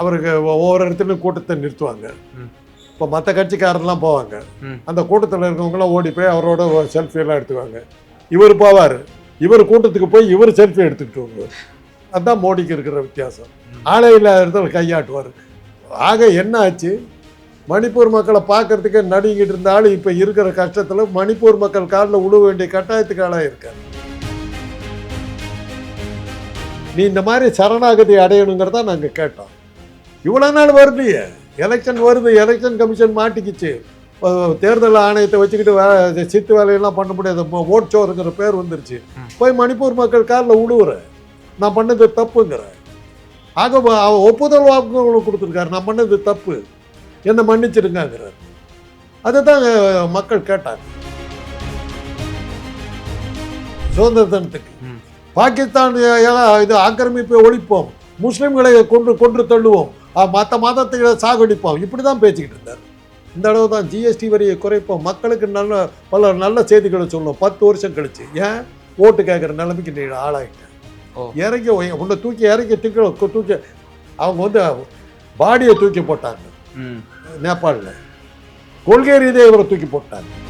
அவருக்கு ஒவ்வொரு இடத்துலையும் கூட்டத்தை நிறுத்துவாங்க. இப்போ மற்ற கட்சிக்காரர்லாம் போவாங்க. அந்த கூட்டத்தில் இருக்கவங்களாம் ஓடி போய் அவரோட செல்ஃபி எல்லாம் எடுத்துக்குவாங்க. இவர் போவார். இவர் கூட்டத்துக்கு போய் இவர் செல்ஃபி எடுத்துக்கிட்டு வருவார். அதுதான் மோடிக்கு இருக்கிற வித்தியாசம். ஆளே இல்லாத கையாட்டுவார். ஆக என்ன ஆச்சு? மணிப்பூர் மக்களை பார்க்கறதுக்கே நடுங்கிட்டு இருந்த ஆள் இப்போ இருக்கிற கஷ்டத்தில் மணிப்பூர் மக்கள் காலில் விழ வேண்டிய கட்டாயத்துக்கு ஆளாக இருக்கார். நீ இந்த மாதிரி சரணாகதி அடையணுங்கிறதா நாங்கள் கேட்டோம். இவ்வளோ நாள் வரலையே எலெக்ஷன் வருது எலெக்ஷன் கமிஷன் மாட்டிக்கிச்சு. தேர்தல் ஆணையத்தை வச்சுக்கிட்டு வே சித்து வேலையெல்லாம் பண்ண முடியாது. ஓட் சோறுங்கிற பேர் வந்துருச்சு. போய் மணிப்பூர் மக்கள் காலில் விழுவுற நான் பண்ணது தப்புங்கிற. ஆக ஒப்புதல் வாக்குமூலம் கொடுத்துருக்காரு. நான் பண்ணது தப்பு. என்னை மன்னிச்சிருங்கிறார் அதுதான் அஹ், மக்கள் கேட்டாங்க. சுதந்திர தினத்துக்கு. பாகிஸ்தான் இது ஆக்கிரமிப்பை ஒழிப்போம். முஸ்லிம்களை கொன்று கொன்று தள்ளுவோம். மற்ற மதத்தை சாகடிப்போம். இப்படி தான் பேசிக்கிட்டு இருந்தார். இந்த அளவு தான் ஜிஎஸ்டி வரியை குறைப்போம். மக்களுக்கு நல்ல பல நல்ல செய்திகளை சொல்லுவோம் பத்து வருஷம் கழிச்சு. ஏன்? ஓட்டு கேட்குற நிலைமைக்கு நீ ஆளாயிட்ட. ஓ. இறங்கி உன்னை தூக்கி இறக்கி தூக்கி தூக்கி அவங்க வந்து பாடியை தூக்கி போட்டாங்க. ம். நேபாளில். கொள்கை ரீதியாக இவரை தூக்கி போட்டாங்க.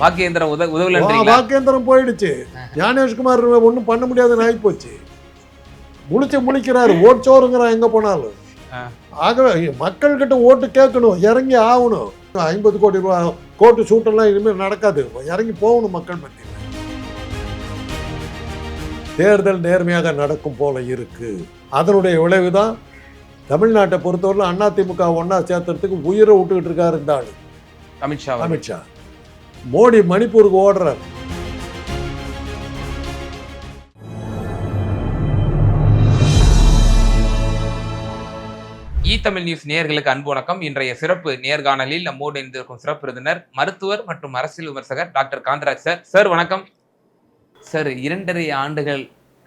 வாக்கு இயந்திரம் உத வாக்கேந்திரம் போயிடுச்சு. ஞானேஷ்குமார் ஒன்றும் பண்ண முடியாதுன்னு ஆகிப்போச்சு. முழிச்சு முழிக்கிறாரு. ஓட்சோருங்கிறான் எங்கே போனாலும். ஆகவே மக்கள்கிட்ட ஓட்டு கேட்கணும். இறங்கி ஆகணும். ஐம்பது கோடி ரூபா கோட்டு சூட்டெல்லாம் இனிமேல் நடக்காது. இறங்கி போகணும் மக்கள் மத்தியில். தேர்தல் நேர்மையாக நடக்கும் போல இருக்கு. அதனுடைய விளைவு தான் தமிழ்நாட்டை பொறுத்தவரையில் அதிமுக ஒன்றா சேர்த்துறதுக்கு உயிரை விட்டுக்கிட்டு இருக்காரு இந்த ஆள். அமித்ஷா. அமித்ஷா. மோடி மணிப்பூருக்கு ஓடுறார். இ தமிழ் நியூஸ் நேயர்களுக்கு அன்பு வணக்கம். இன்றைய சிறப்பு நேர்காணலில் நம்மோடு இணைந்திருக்கும் சிறப்பு விருந்தினர் மருத்துவர் மற்றும் அரசியல் விமர்சகர் டாக்டர் காந்தராஜ் சார். சார் வணக்கம். சார் இரண்டரை ஆண்டுகள்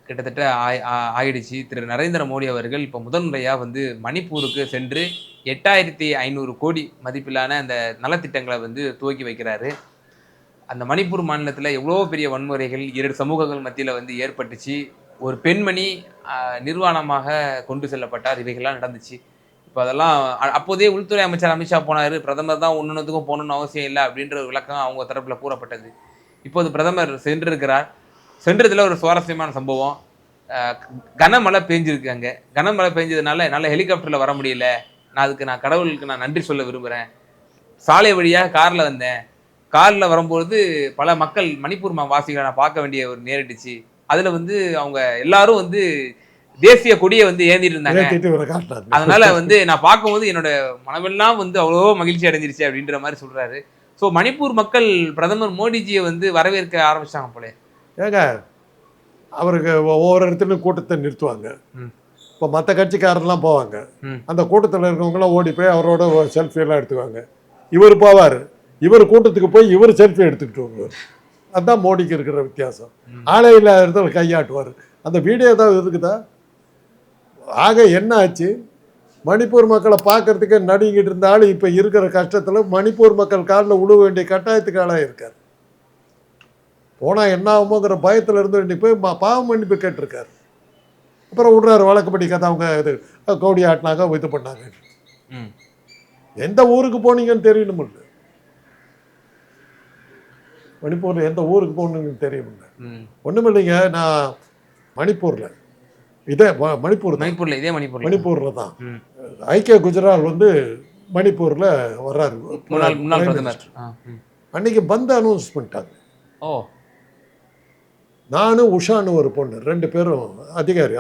கிட்டத்தட்ட ஆயிடுச்சு. திரு. நரேந்திர மோடி அவர்கள் இப்போ முதன்முறையாக வந்து மணிப்பூருக்கு சென்று எட்டாயிரத்தி ஐநூறு கோடி மதிப்பிலான அந்த நலத்திட்டங்களை வந்து துவக்கி வைக்கிறாரு. அந்த மணிப்பூர் மாநிலத்தில் எவ்வளோ பெரிய வன்முறைகள் இரண்டு சமூகங்கள் மத்தியில் வந்து ஏற்பட்டுச்சு. ஒரு பெண்மணி நிர்வாணமாக கொண்டு செல்லப்பட்டார். இவைகள்லாம் நடந்துச்சு. இப்போ அதெல்லாம் அப்போதே உள்துறை அமைச்சர் அமித்ஷா போனார். பிரதமர் தான் ஒன்றுத்துக்கும் போகணும்னு அவசியம் இல்லை அப்படின்ற ஒரு விளக்கம் அவங்க தரப்பில் கூறப்பட்டது. இப்போது பிரதமர் சென்றிருக்கிறார். சென்றதில் ஒரு சுவாரஸ்யமான சம்பவம். கனமழை பெஞ்சிருக்கு அங்கே. கனமழை பெஞ்சதுனால என்னால் ஹெலிகாப்டரில் வர முடியல. நான் அதுக்கு நான் கடவுளுக்கு நான் நன்றி சொல்ல விரும்புகிறேன் சாலை வழியாக காரில் வந்தேன். காரில் வரும்போது பல மக்கள் மணிப்பூர் மா- வாசிகளை நான் பார்க்க வேண்டிய ஒரு நேரிட்டுச்சு அதில் வந்து அவங்க எல்லாரும் வந்து தேசிய கொடியை வந்து ஏந்திட்டு இருந்தாங்க. அதனால வந்து நான் பார்க்கும்போது என்னோட மனமெல்லாம் வந்து அவ்வளோ மகிழ்ச்சி அடைஞ்சிருச்சு அப்படின்ற மாதிரி சொல்றாரு. ஸோ மணிப்பூர் மக்கள் பிரதமர் மோடிஜியை வந்து வரவேற்க ஆரம்பிச்சாங்க போல. ஏங்க அவருக்கு ஒவ்வொரு இடத்துலையும் கூட்டத்தை நிறுத்துவாங்க. இப்போ மற்ற கட்சிக்காரர்லாம் போவாங்க. அந்த கூட்டத்தில் இருக்கவங்களாம் ஓடி போய் அவரோட செல்ஃபி எல்லாம் எடுத்துக்குவாங்க. இவர் போவார். இவர் கூட்டத்துக்கு போய் இவர் செல்ஃபி எடுத்துக்கிட்டு வருவார் அதுதான் மோடிக்கு இருக்கிற வித்தியாசம். ஆளே இல்லாத இடத்துல கையாட்டுவார். அந்த வீடியோ ஏதாவது இருக்குதா? ஆக என்ன ஆச்சு? மணிப்பூர் மக்களை பார்க்கறதுக்கே நடுங்கிட்டு இருந்த ஆள் இப்போ இருக்கிற கஷ்டத்தில் மணிப்பூர் மக்கள் காலில் விழ வேண்டிய கட்டாயத்துக்கு ஆளாக இருக்கார். போனால் என்ன ஆகுமோங்கிற பயத்தில் இருந்து வேண்டி போய் ம- பாவ மன்னிப்பு கேட்டிருக்காரு. அப்புறம் விடுறாரு வழக்குப்படி கதை அவங்க இது கவுடி ஆட்டினாங்க இது பண்ணாங்க ம். எந்த ஊருக்கு போனீங்கன்னு தெரியணுமில்ல. மணிப்பூரில் எந்த ஊருக்கு போகணுங்கன்னு தெரியுமில்ல ஒன்றும் இல்லைங்க நான் மணிப்பூரில். இதே மணிப்பூர் மணிப்பூர்ல இதே மணிப்பூர்ல. மணிப்பூரில் தான். ஐக்கிய குஜரால் வந்து மணிப்பூரில் வர்றாரு. அன்னைக்கு பந்து அனௌன்ஸ் பண்ணிட்டாங்க. ஓ. நானும் உஷான்னு ஒரு பொண்ணு ரெண்டு பேரும் அதிகாரி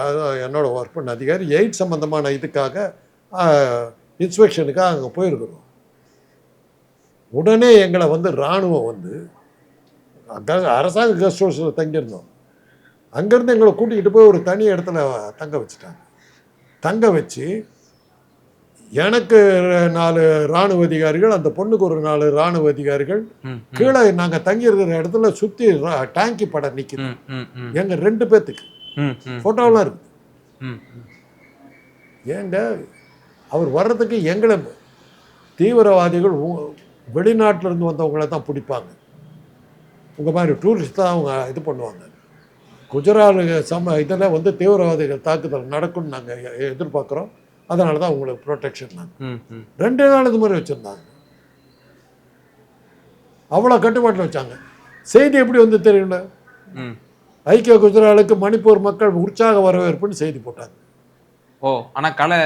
என்னோட ஒர்க் பண்ண அதிகாரி எய்ட் சம்மந்தமான இதுக்காக இன்ஸ்பெக்ஷனுக்காக அங்கே போயிருக்கிறோம். உடனே எங்களை வந்து இராணுவம் வந்து அரசாங்க கெஸ்ட் ஹவுஸில் தங்கியிருந்தோம். அங்கேருந்து எங்களை கூட்டிக்கிட்டு போய் ஒரு தனி இடத்துல தங்க வச்சுட்டாங்க. தங்க வச்சு எனக்கு நாலு இராணுவ அதிகாரிகள் அந்த பொண்ணுக்கு ஒரு நாலு இராணுவ அதிகாரிகள் கீழே நாங்கள் தங்கியிருக்கிற இடத்துல சுற்றி டேங்கி படம் நிற்கிது ம், ம், ம், எங்க ரெண்டு பேர்த்துக்கு ஃபோட்டோலாம் இருக்கு ம், ம். ஏங்க அவர் வர்றதுக்கு எங்களை தீவிரவாதிகள் உ- வெளிநாட்டுல இருந்து வந்தவங்கள தான் பிடிப்பாங்க. உங்கள் மாதிரி டூரிஸ்ட் தான் அவங்க இது பண்ணுவாங்க. குஜராத் சம இதில் வந்து தீவிரவாதிகள் தாக்குதல் நடக்கும்னு நாங்கள் எதிர்பார்க்குறோம். அதனால தான் உங்களுக்கு ப்ரொடெக்ஷன் நாங்கள் ரெண்டு நாள் இது மாதிரி வச்சுருந்தாங்க. அவ்வளோ கட்டுப்பாட்டில் வச்சாங்க. செய்தி எப்படி வந்து தெரியல ஐக்கிய குஜராலுக்கு மணிப்பூர் மக்கள் உற்சாக வரவேற்புன்னு செய்தி போட்டாங்க. ஓ ஆனா கலை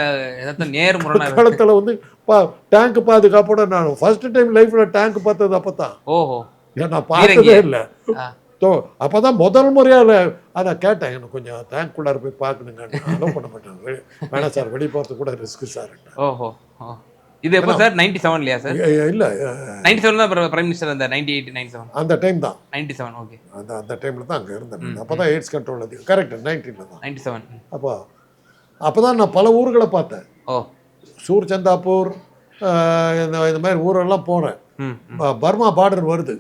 இருக்கு காலத்தில் வந்து பா டேங்க் பாதுகாப்போட நான் ஃபர்ஸ்ட் டைம் லைஃப்பில் டேங்க் பார்த்தது அப்போ தான் ஓஹோ. நான் பார்த்ததே. இல்லை. ஆ. தோ அப்போ தான் முதல் முறையாக அதை கேட்டேன் எனக்கு கொஞ்சம் டேங்க்குள்ளார போய் பார்க்கணுங்க. அலோவ் பண்ண மாட்டேன் வெளி- வேணாம் சார் வெளியே போகிறது கூட ரிஸ்க் சார் ஓஹோ. இது எப்போ சார்? நைன்டி செவன் இல்லையா சார்? இல்லை நைன்டி செவன் தான் பிரைம் மினிஸ்டர் அந்த நைன்டி எயிட் நைன்டி செவன் அந்த டைம் தான். நைன்டி செவன் ஓகே அந்த அந்த டைமில் தான் அங்கே இருந்தேன் அப்போ தான் எய்ட்ஸ் கண்ட்ரோல் அது கரெக்ட் நைன்டீனில் தான். நைன்டி செவன் அப்போ அப்போ தான் நான் பல ஊர்களை பார்த்தேன். ஓ. சூர் சந்தாப்பூர் இந்த இந்த மாதிரி ஊரெல்லாம் போனேன் பர்மா பார்டர் வருது.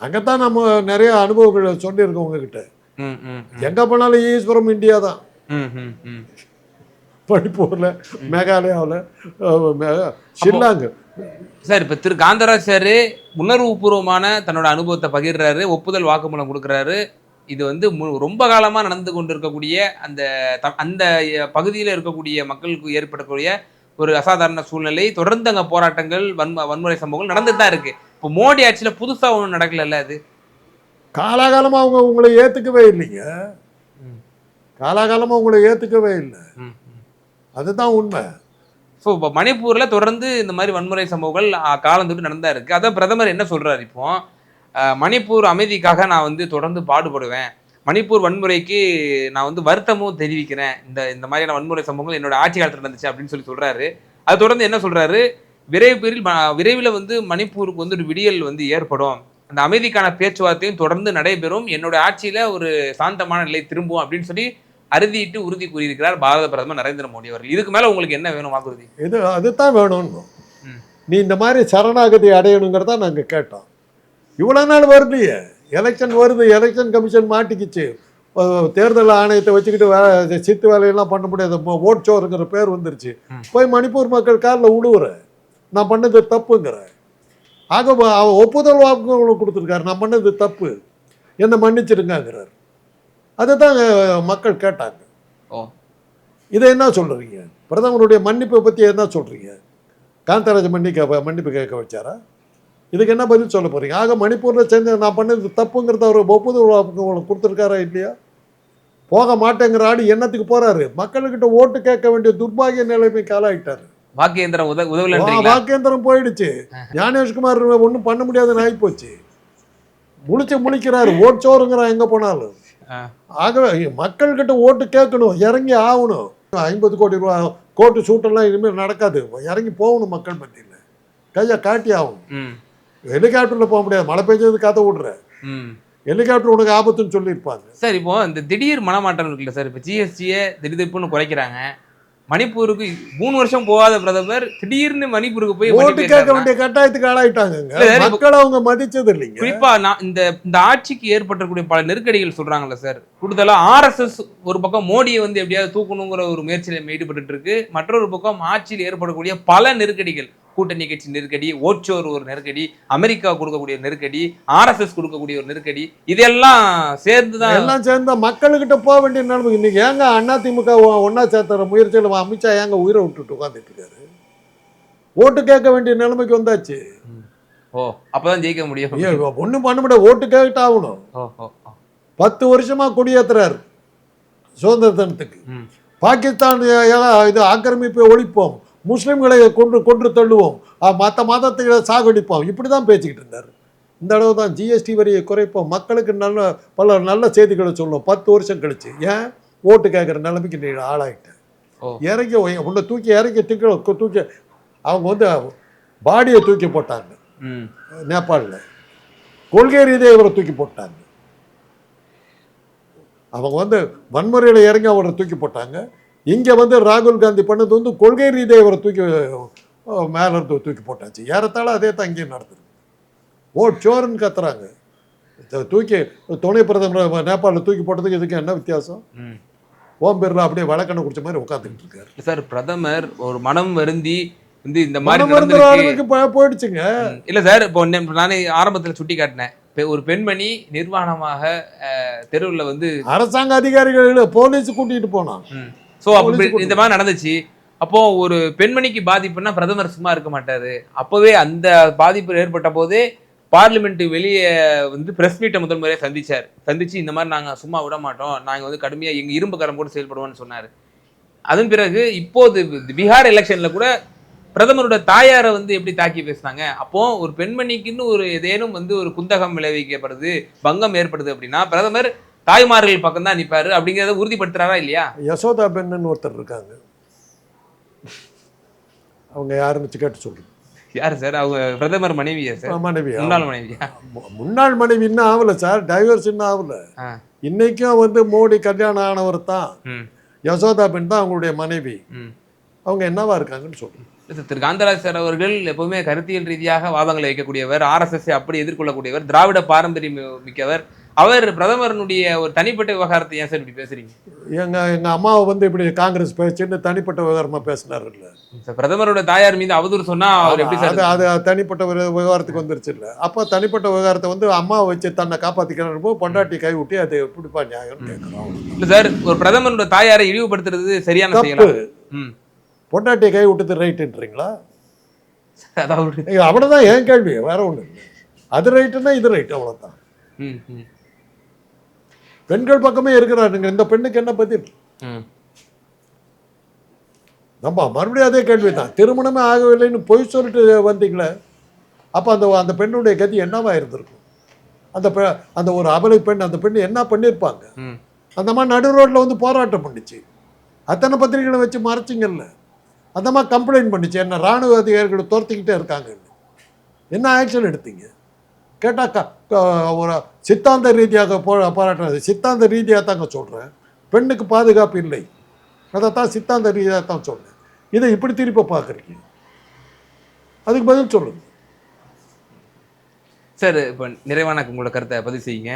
ஓ அங்கே தான் நம்ம நிறைய அனுபவங்களை சொல்லியிருக்கோம் உங்ககிட்ட. ம் ம் ம். எங்கே போனாலும் ஈஸ்வரம் இந்தியா தான். ம் ம் ம். மணிப்பூரில் மேகாலயாவில் ஷில்லாங் சார் இப்போ திரு காந்தராஜ் சார் உணர்வுபூர்வமான தன்னோட அனுபவத்தை பகிர்றாரு ஒப்புதல் வாக்குமூலம் கொடுக்குறாரு. இது வந்து ரொம்ப காலமாக நடந்து கொண்டிருக்கக்கூடிய அந்த த- அந்த பகுதியில் இருக்கக்கூடிய மக்களுக்கு ஏற்படக்கூடிய ஒரு அசாதாரண சூழ்நிலை தொடர்ந்து அங்கே போராட்டங்கள் வன்ம வன்முறை சம்பவங்கள் நடந்துட்டு தான் இருக்கு. இப்போ மோடி ஆட்சியில் புதுசாக ஒன்றும் நடக்கல அது? காலாகாலமாக அவங்க உங்களை ஏற்றுக்கவே இல்லைங்க. காலாகாலமாக உங்களை ஏற்றுக்கவே இல்லை. அதுதான் உண்மை. ஸோ இப்போ மணிப்பூரில் தொடர்ந்து இந்த மாதிரி வன்முறை சம்பவங்கள் காலம் தொட்டு நடந்தா இருக்கு. அதான் பிரதமர் என்ன சொல்றாரு இப்போ? மணிப்பூர் அமைதிக்காக நான் வந்து தொடர்ந்து பாடுபடுவேன். மணிப்பூர் வன்முறைக்கு நான் வந்து வருத்தமும் தெரிவிக்கிறேன். இந்த இந்த மாதிரியான வன்முறை சம்பவங்கள் என்னோட ஆட்சி காலத்தில் நடந்துச்சு அப்படின்னு சொல்லி சொல்றாரு. அது தொடர்ந்து என்ன சொல்றாரு? விரைவில் ம- விரைவில் வந்து மணிப்பூருக்கு வந்து ஒரு விடியல் வந்து ஏற்படும். அந்த அமைதிக்கான பேச்சுவார்த்தையும் தொடர்ந்து நடைபெறும். என்னோட ஆட்சியில ஒரு சாந்தமான நிலை திரும்பும் அப்படின்னு சொல்லி அறுதியிட்டு உறுதி கூறியிருக்கிறார் பாரத பிரதமர் நரேந்திர மோடி அவர்கள். இதுக்கு மேல உங்களுக்கு என்ன வேணும் வாக்குறுதி? இது அதுதான் வேணும்னு. நீ இந்த மாதிரி சரணாகதி அடையணுங்கிறத நாங்கள் கேட்டோம். இவ்வளோ நாள் வரலையே. எலெக்ஷன் வருது எலெக்ஷன் கமிஷன் மாட்டிக்கிச்சு. தேர்தல் ஆணையத்தை வச்சுக்கிட்டு வே இது சித்து வேலையெல்லாம் பண்ண முடியாது. ஓட் சோறுங்கிற பேர் வந்துருச்சு. போய் மணிப்பூர் மக்கள் காலில் விழுவுற நான் பண்ணது தப்புங்கிற ஆக அவ ஒப்புதல் வாக்குமூலம் கொடுத்துருக்காரு. நான் பண்ணது தப்பு. என்னை மன்னிச்சிருங்கிறார் அதை தான் மக்கள் கேட்டாங்க. இதை என்ன சொல்கிறீங்க பிரதமருடைய மன்னிப்பை பற்றி என்ன சொல்கிறீங்க காந்தராஜ் மன்னிக்க மன்னிப்பு கேட்க வச்சாரா? இதுக்கு என்ன பதில் சொல்ல போகிறீங்க ஆக மணிப்பூரில் செஞ்ச நான் பண்ணது தப்புங்கிறத அவர் ஒப்புதல் உங்களுக்கு கொடுத்துருக்காரா இல்லையா? போக மாட்டேங்கிற ஆடு என்னத்துக்கு போகிறாரு மக்கள்கிட்ட ஓட்டு கேட்க வேண்டிய துர்பாகிய நிலைமைக்கு ஆளாயிட்டாரு வாக்கு இயந்திரம் உத உதவலன்றீங்களா? வாக்கேந்திரம் போயிடுச்சு. ஞானேஷ்குமார் ஒன்றும் பண்ண முடியாதுன்னு ஆகிப்போச்சு முழிச்சு முழிக்கிறாரு. ஓட்சோருங்கிறான் எங்கே போனாலும். ஆகவே மக்கள்கிட்ட ஓட்டு கேட்கணும். இறங்கி ஆகணும். ஐம்பது கோடி ரூபா கோட்டு சூட்டெல்லாம் இனிமேல் நடக்காது. இறங்கி போகணும் மக்கள் மத்தியில். கையை காட்டி ஆகணும். ம். ஹெலிகாப்டரில் போக முடியாது. மழை பெஞ்சது கதை விடுற. ஹெலிகாப்டர் உனக்கு ஆபத்துன்னு சொல்லியிருப்பாங்க. சார் இப்போ இந்த திடீர் மனமாற்றம் இருக்குல்ல சார்? இப்போ ஜிஎஸ்டியை திடீர்னு குறைக்கிறாங்க. மணிப்பூருக்கு மூணு வருஷம் போகாத பிரதமர் திடீர்னு மணிப்பூருக்கு போய் ஓட்டு கேட்க வேண்டிய கட்டாயத்துக்கு இப்ப- மக்கள் அவங்க மதிச்சது இல்லைங்க. குறிப்பா நான் இந்த இந்த ஆட்சிக்கு ஏற்பட்டக்கூடிய பல நெருக்கடிகள் சொல்றாங்கல்ல சார் கூடுதலா ஆர்எஸ்எஸ் ஒரு பக்கம் மோடியை வந்து எப்படியாவது தூக்கணுங்கிற ஒரு முயற்சியில ஈடுபட்டு இருக்கு. மற்றொரு பக்கம் ஆட்சியில் ஏற்படக்கூடிய பல நெருக்கடிகள். கூட்டணி கட்சி நெருக்கடி ஓச்சோர் ஒரு நெருக்கடி அமெரிக்கா கொடுக்கக்கூடிய நெருக்கடி ஆர்எஸ்எஸ் கொடுக்கக்கூடிய ஒரு நெருக்கடி இதெல்லாம் சேர்ந்துதான் எல்லாம் சேர்ந்தா மக்கள்கிட்ட போக வேண்டிய நிலைமை. இன்னைக்கு ஏங்க அதிமுக ஒன்னா சேர்த்துற முயற்சியில் அமித்ஷா ஏங்க உயிரை விட்டுட்டு உட்காந்துட்டு இருக்காரு? ஓட்டு கேட்க வேண்டிய நிலைமைக்கு வந்தாச்சு. ஓ அப்பதான் ஜெயிக்க முடியும். ஒன்றும் பண்ண முடியாது. ஓட்டு கேட்டு ஆகணும். பத்து வருஷமா கொடியேத்துறாரு. சுதந்திர தினத்துக்கு. பாகிஸ்தான் இது ஆக்கிரமிப்பை ஒழிப்போம். முஸ்லிம்களை கொன்று கொன்று தள்ளுவோம். மற்ற மதத்தை சாகடிப்போம். இப்படி தான் பேசிக்கிட்டு இருந்தார். இந்த அளவு தான் ஜிஎஸ்டி வரியை குறைப்போம். மக்களுக்கு நல்ல பல நல்ல செய்திகளை சொல்லுவோம். பத்து வருஷம் கழிச்சு. ஏன்? ஓட்டு கேட்குற நிலைமைக்கு நீ ஆளாயிட்ட. ஓ. இறங்கி உன்னை தூக்கி இறக்கி தூக்கி தூக்கி அவங்க வந்து பாடியை தூக்கி போட்டாங்க. ம். நேபாளில். கொள்கை ரீதியாக இவரை தூக்கி போட்டாங்க. அவங்க வந்து வன்முறையில் இறங்கி அவரை தூக்கி போட்டாங்க. இங்கே வந்து ராகுல் காந்தி பண்ணது வந்து கொள்கை ரீதியாக இவரை தூக்கி அஹ், மேல இருந்து தூக்கி போட்டாச்சு. ஏறத்தாழ அதே தான் இங்கேயும் நடக்குது ஓட் சோறுன்னு கத்துறாங்க. இத தூக்கி துணை பிரதமர் நேபாளில் தூக்கி போட்டதுக்கு இதுக்கு என்ன வித்தியாசம்? ஓம் பிர்லா அப்படியே வழக்கண்ணை குடிச்ச மாதிரி உட்காந்துக்கிட்டு இருக்காரு. சார் பிரதமர் ஒரு மனம் வருந்தி வந்து இந்த மாதிரி போயிடுச்சுங்க. இல்ல சார் இப்போ நானே ஆரம்பத்துல சுட்டி காட்டினேன். ஒரு பெண்மணி நிர்வாணமாக தெருவுல வந்து அரசாங்க அதிகாரிகள் போலீஸ் கூட்டிட்டு போனான். இப்படி- இந்த மாதிரி நடந்துச்சு. அப்போ ஒரு பெண்மணிக்கு பாதிப்புன்னா பிரதமர் சும்மா இருக்க மாட்டாரு. அப்பவே அந்த பாதிப்பு ஏற்பட்ட போதே பார்லிமெண்ட் வெளியே வந்து பிரஸ் மீட்டை முதல் முறையாக சந்திச்சார். சந்திச்சு இந்த மாதிரி நாங்க சும்மா விட மாட்டோம். நாங்க வந்து கடுமையா எங்க இரும்பு கரம் கூட செயல்படுவோம்னு சொன்னாரு. அதன் பிறகு இப்போது பீகார் எலெக்ஷன்ல கூட பிரதமரோட தாயாரை வந்து எப்படி தாக்கி பேசுனாங்க? அப்போ ஒரு பெண்மணிக்குன்னு ஒரு ஏதேனும் வந்து ஒரு குந்தகம் விளைவிக்கப்படுது பங்கம் ஏற்படுது அப்படின்னா பிரதமர் தாய்மார்கள் பக்கம் தான் நிப்பாரு. அப்படிங்கறத உறுதிப்படுத்துறாரா இல்லையா? யசோதா பெண்ணுன்னு ஒருத்தர் இருக்காங்க. அவங்க யாருன்னு கேட்டு சொல்றேன். யாரு சார்? அவங்க பிரதமர் மனைவியா சார்? மனைவி. முன்னாள் மனைவியா? முன்னாள் மனைவி இன்னும் ஆகல சார். டைவர்ஸ் இன்னும் ஆகல. இன்னைக்கும் வந்து மோடி கல்யாணம் ஆனவர் தான் யசோதா பெண் தான் அவங்களுடைய மனைவி. அவங்க என்னவா இருக்காங்கன்னு சொல்றேன். திரு காந்தராஜ் சார் அவர்கள் எப்பவுமே கருத்தியல் ரீதியாக வாதங்களை வைக்கக்கூடியவர் ஆர்எஸ்எஸ் அப்படி எதிர்கொள்ளக்கூடியவர் திராவிட பாரம்பரியம் மிக்கவர். அவர் பிரதமரனுடைய ஒரு தனிப்பட்ட விவகாரத்தை ஏன் சார் இப்படி பேசுறீங்க? எங்க எங்க அம்மாவை வந்து இப்படி காங்கிரஸ் பேச்சுன்னு தனிப்பட்ட விவகாரமா பேசினார் இல்ல பிரதமரோட தாயார் மீது அவதூறு சொன்னா அவர் எப்படி சார் அது தனிப்பட்ட விவ- விவகாரத்துக்கு வந்துருச்சு இல்ல அப்ப தனிப்பட்ட விவகாரத்தை வந்து அம்மாவை வச்சு தன்னை காப்பாத்திக்கிறப்போ பொண்டாட்டி கை விட்டி அது எப்படிப்பா கேட்கிறோம் இல்ல சார் ஒரு பிரதமரோட தாயாரை இழிவுபடுத்துறது சரியான தப்பு. பொண்டாட்டியை கை விட்டது ரைட்டுன்றீங்களா? அவ்வளவுதான் ஏன் கேள்வி? வேற ஒண்ணு இல்லை. அது ரைட்டுன்னா இது ரைட் அவ்வளவுதான். ம் ம். பெண்கள் பக்கமே இருக்கிறாருங்க இந்த பெண்ணுக்கு என்ன பதில்? ம். நம்ம மறுபடியும் அதே கேள்வி தான் திருமணமே ஆகவில்லைன்னு பொய் சொல்லிட்டு வந்தீங்களே அப்போ அந்த அந்த பெண்ணுடைய கதி என்னவா இருந்திருக்கும்? அந்த பெ அந்த ஒரு அபலை பெண் அந்த பெண் என்ன பண்ணியிருப்பாங்க அந்த மாதிரி நடு ரோட்டில் வந்து போராட்டம் பண்ணிச்சு. அத்தனை பத்திரிகைகளை வச்சு மறைச்சிங்கல்ல. அந்த மாதிரி கம்ப்ளைண்ட் பண்ணிச்சு. என்ன ராணுவ அதிகாரிகள் துரத்திக்கிட்டே இருக்காங்கன்னு. என்ன ஆக்ஷன் எடுத்தீங்க? கேட்டால் ஒரு சித்தாந்த ரீதியாக போ பாராட்டுறது. சித்தாந்த ரீதியாக தாங்க சொல்கிறேன் பெண்ணுக்கு பாதுகாப்பு இல்லை. அதை தான் சித்தாந்த ரீதியாக தான் சொல்கிறேன் இதை இப்படி திருப்பி பார்க்குறீங்க. அதுக்கு பதில் சொல்லுங்க. சார் இப்போ நிறைவான உங்களோட கருத்தை பதிவு செய்யுங்க.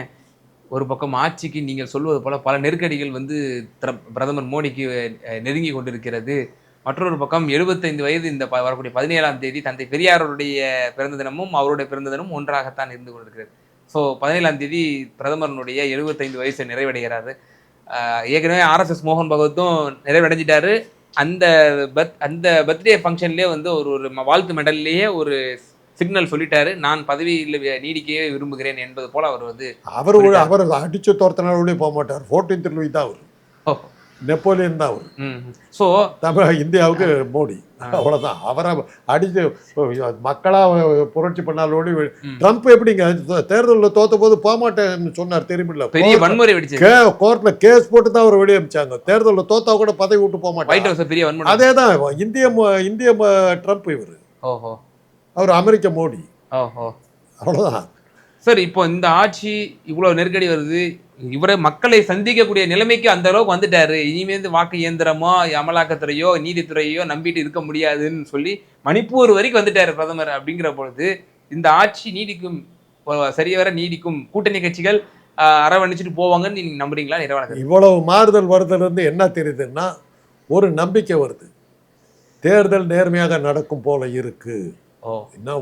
ஒரு பக்கம் ஆட்சிக்கு நீங்கள் சொல்வது போல பல நெருக்கடிகள் வந்து பிரதமர் மோடிக்கு நெருங்கி கொண்டிருக்கிறது. மற்றொரு பக்கம் 75 வயது இந்த வரக்கூடிய பதினேழாம் தேதி தந்தை பெரியாருடைய பிறந்த தினமும் அவருடைய பிறந்த தினமும் ஒன்றாகத்தான் இருந்து கொண்டிருக்கிறது. ஸோ பதினேழாம் தேதி பிரதமரனுடைய 75 வயசு நிறைவடைகிறாரு. ஏற்கனவே ஆர்எஸ்எஸ் மோகன் பகவத்தும் நிறைவடைஞ்சிட்டாரு. அந்த பத் அந்த பர்த்டே ஃபங்க்ஷன்லேயே வந்து ஒரு ஒரு வாழ்த்து மெடல்லையே ஒரு சிக்னல் சொல்லிட்டாரு. நான் பதவியில் நீடிக்கவே விரும்புகிறேன் என்பது போல அவர் வந்து அவர் அவர் அடிச்சு துரத்தினாலே போக மாட்டார். ஃபோர்டீன்த் லூயி தான் அவர். ஓ, நெப்போலியன் தான் அவர். ஸோ தமிழ் இந்தியாவுக்கு மோடி. அவ்வளவுதான். அவரை அடிச்சு மக்களா புரட்சி பண்ணாலோடி. ட்ரம்ப் எப்படிங்க? தேர்தலில் தோத்த போது போக மாட்டேன்னு சொன்னார் தெரியுமில்ல? பெரிய வன்முறை கே கோர்ட்ல கேஸ் போட்டு தான் அவர் வெளியே அமிச்சாங்க தேர்தலில் தோத்தா கூட பதவி விட்டு போக மாட்டாங்க அதே தான் இந்திய இந்திய ட்ரம்ப் இவர். ஓஹோ. அவர் அமெரிக்க மோடி. ஓஹோ. அவ்வளவுதான். சார் இப்போ இந்த ஆட்சி இவ்வளவு நெருக்கடி வருது. இவரை மக்களை சந்திக்கக்கூடிய நிலைமைக்கு அந்த அளவுக்கு வந்துட்டாரு. இனிமேல் வாக்கு இயந்திரமோ அமலாக்கத்துறையோ நீதித்துறையோ நம்பிட்டு இருக்க முடியாதுன்னு சொல்லி மணிப்பூர் வரைக்கும் வந்துட்டாரு பிரதமர் அப்படிங்கிற பொழுது இந்த ஆட்சி நீடிக்கும் சரிவர நீடிக்கும் கூட்டணி கட்சிகள் அரவணைச்சிட்டு போவாங்கன்னு நீங்க நம்புறீங்களா நிறைவான இவ்வளவு மாறுதல் வருதுல இருந்து என்ன தெரியுதுன்னா ஒரு நம்பிக்கை வருது. தேர்தல் நேர்மையாக நடக்கும் போல இருக்கு. என்ன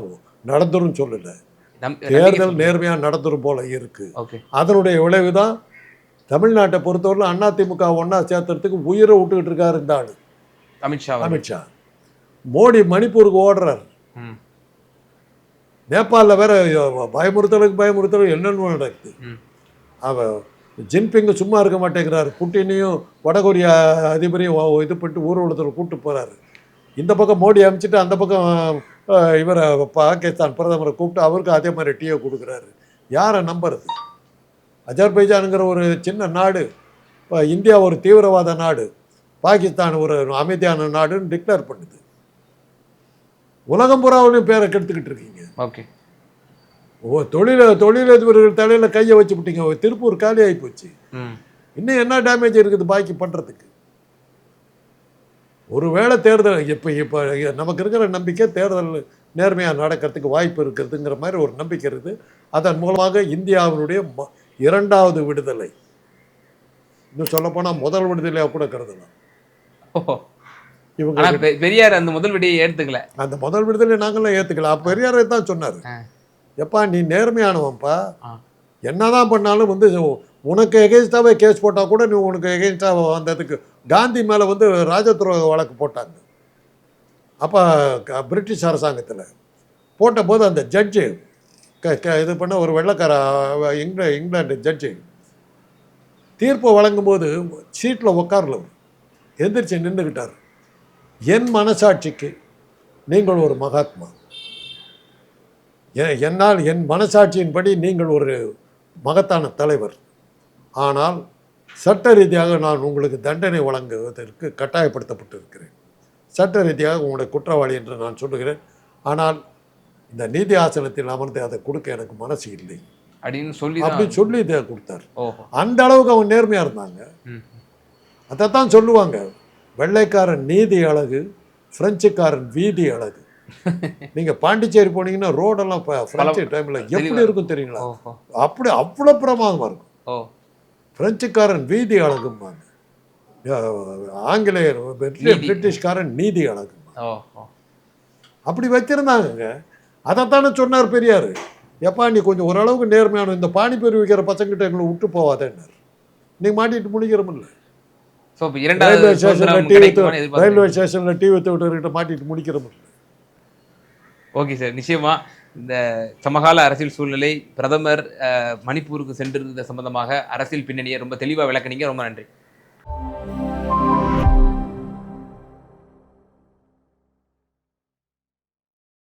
நடந்துரும் சொல்லல. தேர்தல் நேர்மையா நடந்துரும் போல இருக்கு. அதனுடைய விளைவு தான் தமிழ்நாட்டை பொறுத்தவரை அதிமுக ஒண்ணா சேர்த்துறதுக்கு உயிரை விட்டுக்கிட்டு இருக்காரு இந்த ஆளு அமித்ஷா. அமித்ஷா. மோடி மணிப்பூருக்கு ஓடுறாரு. நேபாளில் வேற பயமுறுத்தலுக்கு பயமுறுத்தல் என்னென்னு நடக்குது ம். அவ ஜின்பிங் சும்மா இருக்க மாட்டேங்கிறாரு. புட்டினையும் வடகொரியா அதிபரையும் இது பண்ணிட்டு ஊர்வலத்தில் கூப்பிட்டு போறாரு. இந்த பக்கம் மோடி அனுப்பிச்சிட்டு அந்த பக்கம் இவரை பாகிஸ்தான் பிரதமரை கூப்பிட்டு அவருக்கு அதே மாதிரி டீயை கொடுக்குறாரு. யாரை நம்புறது? அஜர்பைஜானுங்கிற ஒரு சின்ன நாடு இப்ப இந்தியா ஒரு தீவிரவாத நாடு பாகிஸ்தான் ஒரு அமைதியான நாடுன்னு டிக்ளேர் பண்ணுது. உலகம் பூராவிலையும் பேரை கெடுத்துக்கிட்டு இருக்கீங்க. ஓகே. ஓ தொழில தொழிலதிபர்கள் தலையில கையை வச்சு விட்டீங்க திருப்பூர் காலி ஆகி போச்சு இன்னும் என்ன டேமேஜ் இருக்குது பாக்கி பண்றதுக்கு? ஒருவேளை தேர்தல் இப்போ இப்போ நமக்கு இருக்கிற நம்பிக்கை தேர்தல் நேர்மையாக நடக்கிறதுக்கு வாய்ப்பு இருக்கிறதுங்கிற மாதிரி ஒரு நம்பிக்கை இருக்குது. அதன் மூலமாக இந்தியாவினுடைய ம- இரண்டாவது விடுதலை. இன்னும் சொல்லப்போனால் முதல் விடுதலையாக கூட கருதலாம். இவங்க பெரியார் அந்த முதல் விடையை ஏத்துக்கல. அந்த முதல் விடுதலை நாங்களாம் ஏற்றுக்கலாம் அப்போ பெரியாரை தான் சொன்னார். எப்பா நீ நேர்மையானவன்ப்பா. என்னதான் பண்ணாலும் வந்து உனக்கு எகென்ஸ்டாகவே கேஸ் போட்டால் கூட நீ உனக்கு எகென்ஸ்டாக வந்ததுக்கு காந்தி மேலே வந்து ராஜதுரோக வழக்கு போட்டாங்க. அப்போ பிரிட்டிஷ் அரசாங்கத்தில் போட்டபோது அந்த ஜட்ஜு க க இது பண்ண ஒரு வெள்ளக்கார இங்கிலா இங்கில இங்கிலாந்து ஜட்ஜு தீர்ப்பு வழங்கும்போது சீட்டில் உட்காரல எந்திரிச்சு நின்றுக்கிட்டார் என் மனசாட்சிக்கு நீங்கள் ஒரு மகாத்மா. என்னால் என் மனசாட்சியின்படி நீங்கள் ஒரு மகத்தான தலைவர். ஆனால் சட்ட ரீதியாக நான் உங்களுக்கு தண்டனை வழங்குவதற்கு கட்டாயப்படுத்தப்பட்டிருக்கிறேன். சட்ட ரீதியாக உங்களுடைய குற்றவாளி என்று நான் சொல்லுகிறேன். ஆனால் இந்த நீதி ஆசனத்தில் அமர்ந்து அதை கொடுக்க எனக்கு மனசு இல்லை. அப்படின்னு சொல்லி அப்படின்னு சொல்லி இதை கொடுத்தார். அந்த அளவுக்கு அவங்க நேர்மையாக இருந்தாங்க. அதைத்தான் சொல்லுவாங்க. வெள்ளைக்காரன் நீதி அழகு பிரெஞ்சுக்காரன் வீதி அழகு. நீங்க பாண்டிச்சேரி போனீங்கன்னா ரோடெல்லாம் இப்போ பிரெஞ்சு டைம்ல எப்படி இருக்கும் தெரியுங்களா? அப்படி அவ்வளோ பிரமாதமா இருக்கும். பிரெஞ்சுக்காரன் வீதி அழகும்பாங்க ஆங்கிலேயர். பிரிட்டிஷ்காரன் நீதி அழகும்பாங்க அப்படி வச்சிருந்தாங்கங்க அதைத்தானே சொன்னார் பெரியார். எப்பா நீ கொஞ்சம் ஓரளவுக்கு நேர்மையான இந்த பானிபூரி விற்கிற பசங்கிட்ட எங்களை விட்டு போவாதேன்னார் நீ மாட்டிட்டு முடிக்கிறோமில்ல ரயில்வே ஸ்டேஷன்ல டீ வித்து. ரயில்வே ஸ்டேஷன்ல டீ வித்து விட்டுக்கிட்ட மாட்டிட்டு முடிக்கிறோமில்ல ஓகே சார் நிச்சயமா. இந்த சமகால அரசியல் சூழ்நிலை பிரதமர் மணிப்பூருக்கு சென்றிருந்த சம்பந்தமாக அரசியல் பின்னணியை ரொம்ப தெளிவாக விளக்குனீங்க. ரொம்ப நன்றி.